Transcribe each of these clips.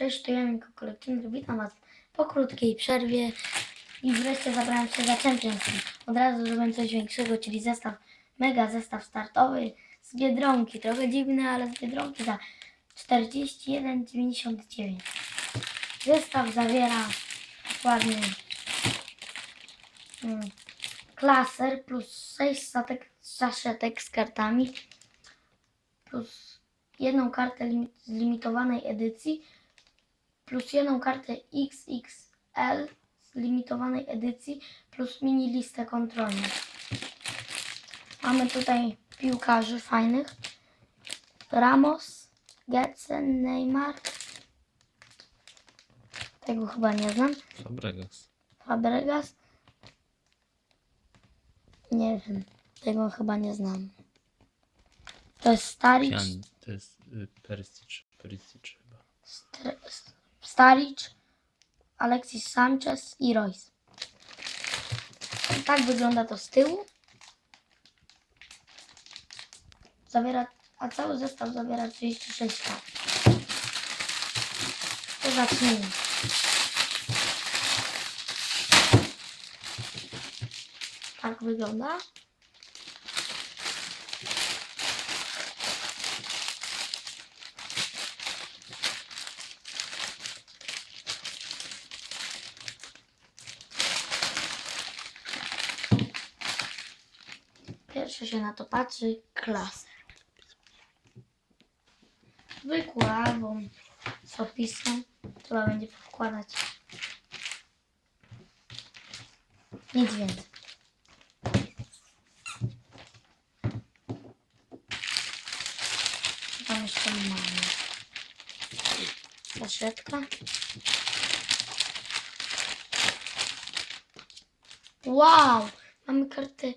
Cześć, to ja Miko Kolekcjoner. Witam Was po krótkiej przerwie i wreszcie zabrałem się za Champions League. Od razu zrobiłem coś większego, czyli zestaw, mega zestaw startowy z Biedronki. Trochę dziwny, ale z Biedronki za 41,99. Zestaw zawiera dokładnie mm, klaser plus 6 satek, saszetek z kartami plus jedną kartę lim- z limitowanej edycji plus jedną kartę XXL z limitowanej edycji plus mini listę kontrolną. Mamy tutaj piłkarzy fajnych. Ramos, Getsen, Neymar. Tego chyba nie znam. Fabregas. Fabregas. Nie wiem. Tego chyba nie znam. To jest Staric. Pian, to jest y, Perisic. Perisic chyba. Str- Staric, Alexis Sanchez i Royce. Tak wygląda to z tyłu. Zawiera, a cały zestaw zawiera 36 kart. To zacznijmy. Tak wygląda. Pierwszy się na to patrzy klaser. Zwykły album z opisem. Trzeba będzie wkładać. Nic więcej. Tam jeszcze mamy? Saszetka. Wow! Mamy kartę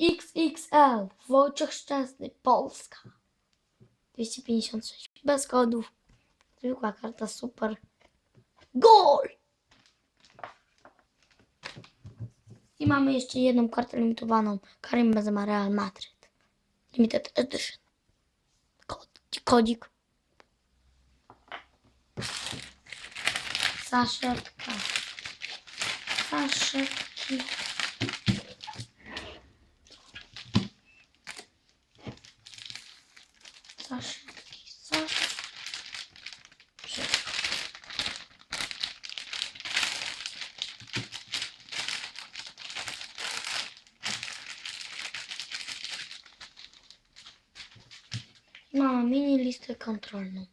XXL. Wojciech Szczęsny. Polska. 256. Bez kodów. Zwykła karta, super. Gol! I mamy jeszcze jedną kartę limitowaną. Karim Benzema Real Madrid. Limited Edition. Kod, kodzik. Saszetka. Saszetki. Saszetki. Saszetki. Mamy mini listę kontrolną.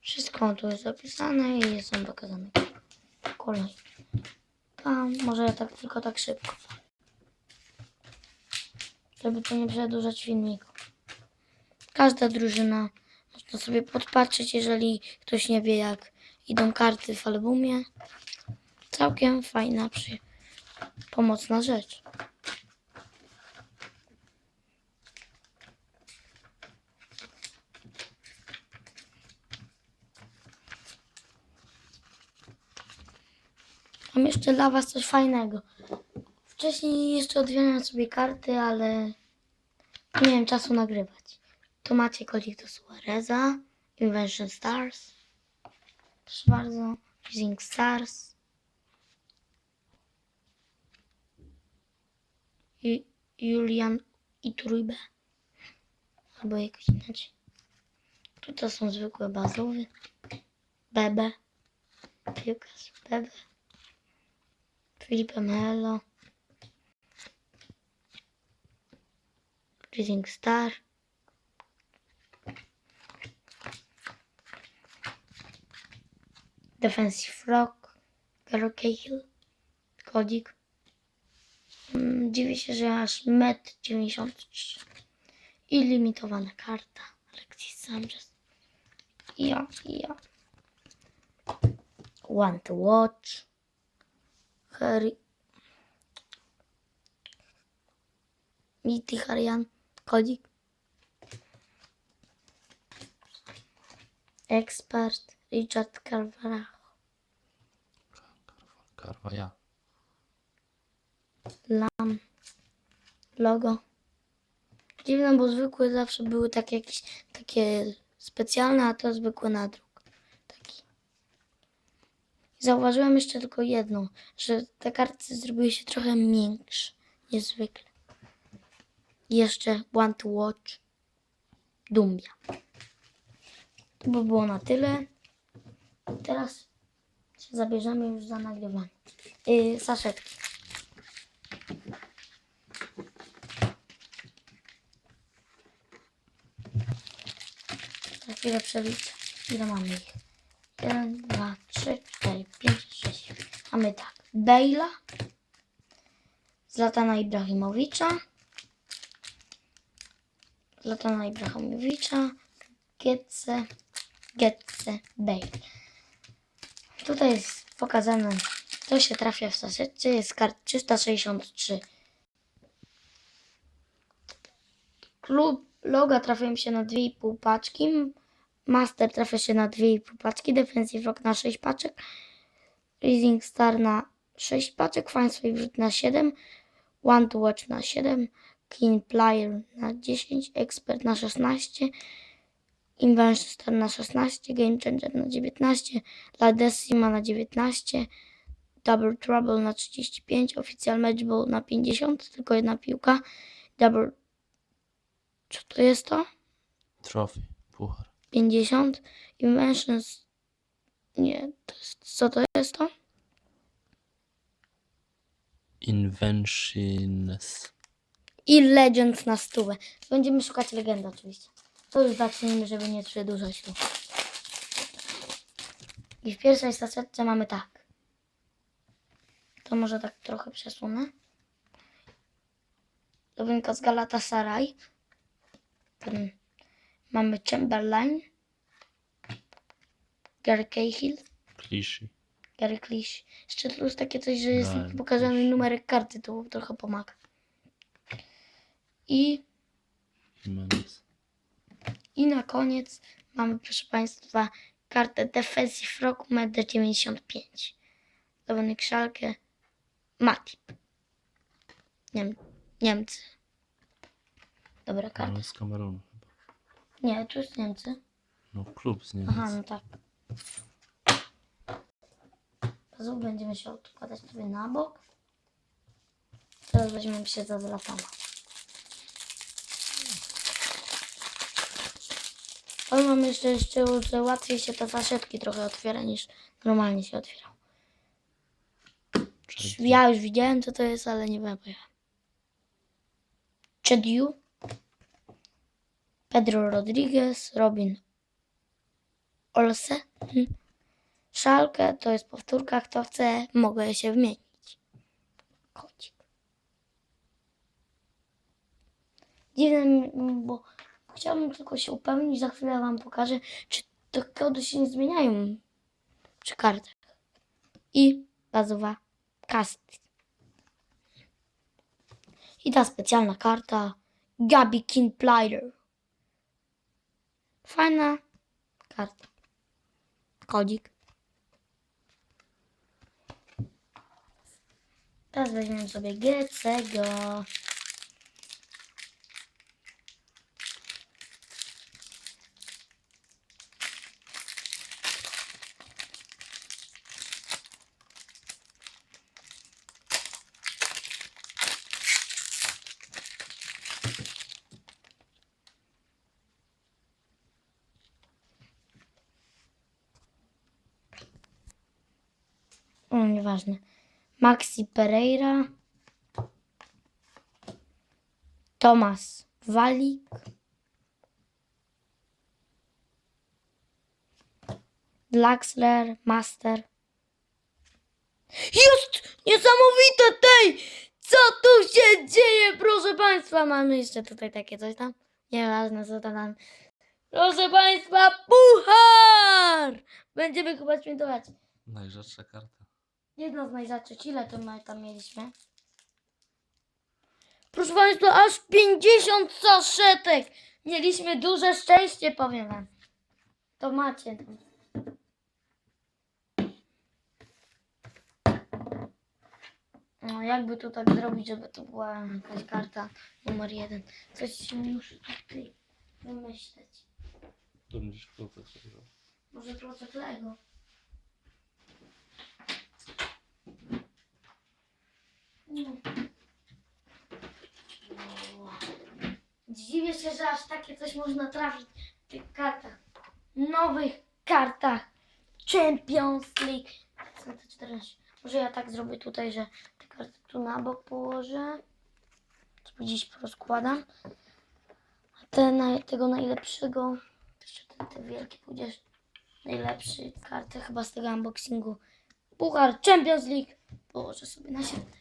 Wszystko tu jest opisane i są pokazane kolej. Tam, może tak tylko tak szybko. Żeby tu nie przedłużać filmiku. Każda drużyna można sobie podpatrzeć, jeżeli ktoś nie wie jak idą karty w albumie. Całkiem fajna, przy... pomocna rzecz. Mam jeszcze dla Was coś fajnego. Wcześniej jeszcze otwierałem sobie karty, ale nie miałem czasu nagrywać. Tu macie kodik do Suareza, Invention Stars. Proszę bardzo, Using Stars. I Julian Iturbe. Albo jakoś inaczej. Tutaj są zwykłe bazowe. Bebe. Piłkarz Bebe. Felipe Melo. Rising Star. Defensive Rock. Garo Cahill. Kodzik. Mm, Dziwię się, że aż met 93. I limitowana karta. Alexis Sanchez. Ja, ja. One to watch. Harry. Miti Harian. Kodzik. Ekspert Richard Carvalho. Ja. Lam. Logo. Dziwne, bo zwykłe zawsze były takie jakieś takie specjalny, a to zwykły nadruk. Taki. Zauważyłem jeszcze tylko jedno, że te karty zrobiły się trochę miększe niż zwykle. I Jeszcze Want to Watch Dumbia. To by było na tyle. Teraz się zabierzemy już za nagrywanie. Yy, saszetki. Za chwilę przeliczę. Ile mamy ich? 1, 2, 3, 4, 5, 6. Mamy tak. Bejla. Zlatana Ibrahimowicza. Zlatana Ibrahimowicza. Getze. Getze. Bale. Tutaj jest pokazane, co się trafia w saszetce. Jest kart 363. Klub Loga trafia mi się na 2,5 paczki. Master trafia się na 2,5 paczki. Defensive Rock na 6 paczek. Rising Star na 6 paczek. Fine Favorite na 7. One to Watch na 7. Keen Player na 10. Expert na 16. Invention na 16. Game Changer na 19. La Decima na 19. Double Trouble na 35. Oficjal Matchball na 50. Tylko jedna piłka. Double co to jest to? Trophy, puchar. 50. Inventions. Nie, to jest, co to jest to? Inventions. I Legends na stówę. Będziemy szukać legendy oczywiście. To już zacznijmy, żeby nie przedłużać tu. I w pierwszej saszetce mamy tak. To może tak trochę przesunę. Nowinka z Galatasaray. Mamy Chamberlain. Gary Cahill. Kliszy. Gary Klisz. Jeszcze plus takie coś, że jest Gary pokazany Clichy. numerek karty, to trochę pomaga. I, Jimenez. I na koniec mamy, proszę Państwa, kartę Defensive Rock 1,95 Zawodnik Szalkę Matip. Niem Niemcy. Dobra karta. Ale z Kamerunu chyba. Nie, tu jest Niemcy. No klub z Niemiec. Aha, no tak. Znów będziemy się odkładać sobie na bok. Teraz weźmiemy się za zlatana. Ale mam jeszcze, że łatwiej się te saszetki trochę otwiera niż normalnie się otwierał. Ja już widziałem co to jest, ale nie wiem. Chediu, Pedro Rodriguez, Robin Olse. Hm. Szalkę to jest powtórka, kto chce, mogę się wymienić. Kocik. Dziwne, mi- bo chciałbym tylko się upewnić, za chwilę wam pokażę, czy te kody się nie zmieniają przy kartach. I bazowa cast. I ta specjalna karta Gabi King Plider. Fajna karta. Kodzik. Teraz weźmiemy sobie Grecego. O, nieważne. Maxi Pereira. Tomas Walik. Draxler, Master. Jest! Niesamowite tej! Co tu się dzieje, proszę Państwa? Mamy jeszcze tutaj takie coś tam. Nieważne, co to tam. Proszę Państwa, puchar! Będziemy chyba świętować. Najrzadsza karta. Jedna z najrzadszych. Ile to my tam mieliśmy? Proszę Państwa, aż 50 saszetek! Mieliśmy duże szczęście, powiem Wam. To macie. No, jakby to tak zrobić, żeby to była jakaś karta numer jeden. Coś się muszę tutaj wymyśleć. To będziesz klocek. Może klocek Lego. No. Wow. Dziwię się, że aż takie coś można trafić w tych kartach. Nowych kartach. Champions League. Co to 14? Może ja tak zrobię tutaj, że te karty tu na bok położę. To dziś porozkładam. A te, naj- tego najlepszego, jeszcze ten, ten wielki pójdziesz najlepszy kartę chyba z tego unboxingu. Puchar Champions League. Położę sobie na środek.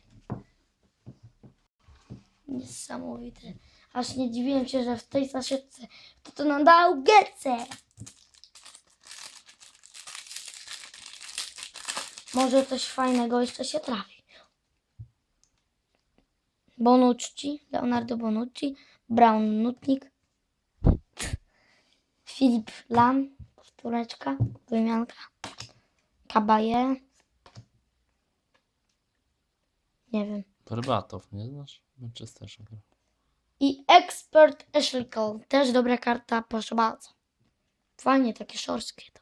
Niesamowite. Aż nie dziwiłem się, że w tej saszetce to to nam dał Gece. Może coś fajnego jeszcze się trafi. Bonucci, Leonardo Bonucci, Brown Nutnik, Filip Lam, powtóreczka, wymianka, Kabaje, nie wiem, Berbatow, nie znasz? Manchesterze gra. i Expert Ashley Cole, też dobra karta, proszę bardzo. Fajnie, takie szorskie to.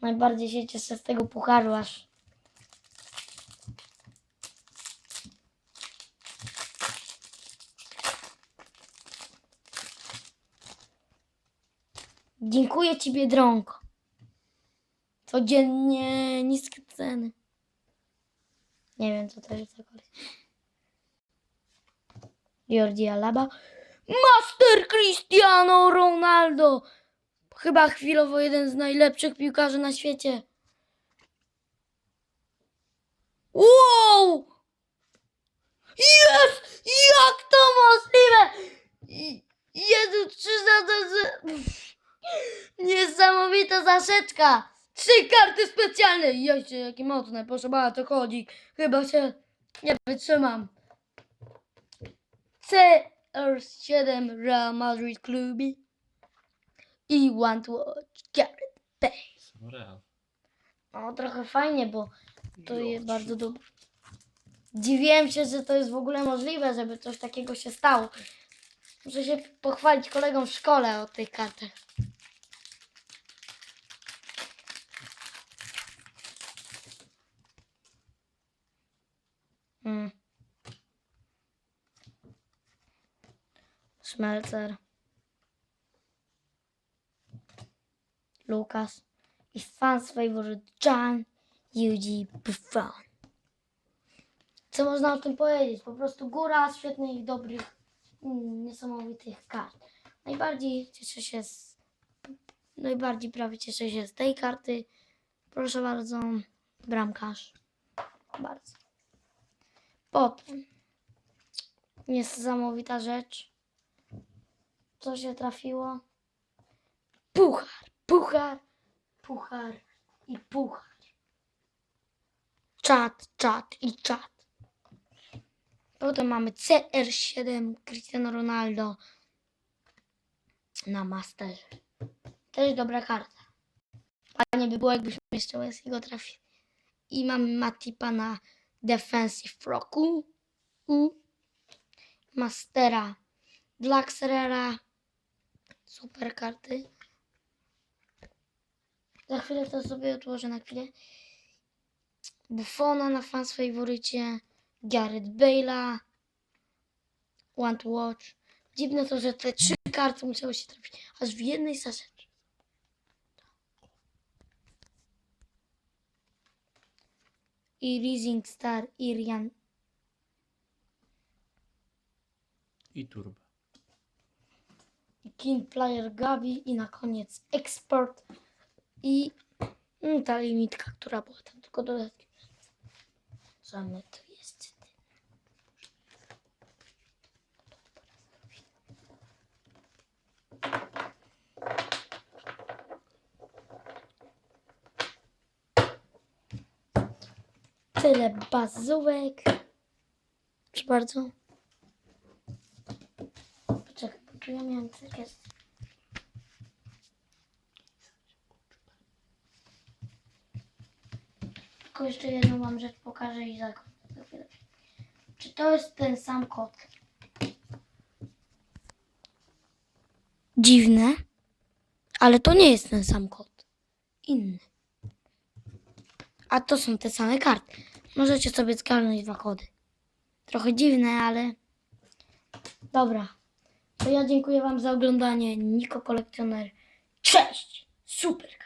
Najbardziej się cieszę z tego pucharu aż. Dziękuję Ci, Biedronko. Codziennie niskie ceny. Nie wiem, co to jest za koleś. Jordi Alaba. Master Cristiano Ronaldo. Chyba chwilowo jeden z najlepszych piłkarzy na świecie. Wow! Jest! Jak to możliwe? Jezu, trzy za to, że... Niesamowita zaszeczka! Trzy karty specjalne! Jeździe, jakie mocne, proszę bardzo, chodzi. Chyba się nie wytrzymam. CR7 Real Madrid Klubi i Want to Watch Gareth Bale. Są Real. O, trochę fajnie, bo to jest bardzo dobre. Dziwiłem się, że to jest w ogóle możliwe, żeby coś takiego się stało. Muszę się pochwalić kolegom w szkole o tych kartach. Mm. Schmelzer. Lukas. I fans favorite John Yuji Buffon. Co można o tym powiedzieć? Po prostu góra świetnych, dobrych, mm, niesamowitych kart. Najbardziej cieszę się z... Najbardziej prawie cieszę się z tej karty. Proszę bardzo, bramkarz. Bardzo. Potem niesamowita rzecz. Co się trafiło? Puchar, puchar, puchar i puchar. Czat, czat i czat. Potem mamy CR7 Cristiano Ronaldo na Masterze. Też dobra karta. Fajnie by było, jakbyśmy jeszcze Wesley'ego trafili. I mamy Matipa na Defensive Roku. Mastera dla Xerera. Super karty. Za chwilę to sobie odłożę na chwilę. Buffona na fans faworycie. Gareth Bale'a. Want to Watch. Dziwne to, że te trzy karty musiały się trafić aż w jednej saszetce. I Rising Star Irian I turbo. King Player Gabi i na koniec Export i mm, ta limitka, która była tam, tylko dodatki. Co my tu jest? Tyle bazówek. Proszę bardzo. Poczekaj, bo tu ja miałem jest. Tylko jeszcze jedną wam rzecz pokażę i zakończę. Czy to jest ten sam kot? Dziwne, Ale to nie jest ten sam kod. Inny. A to są te same karty. Możecie sobie zgarnąć dwa kody. Trochę dziwne, ale... Dobra. To ja dziękuję Wam za oglądanie. Niko Kolekcjoner. Cześć! Super!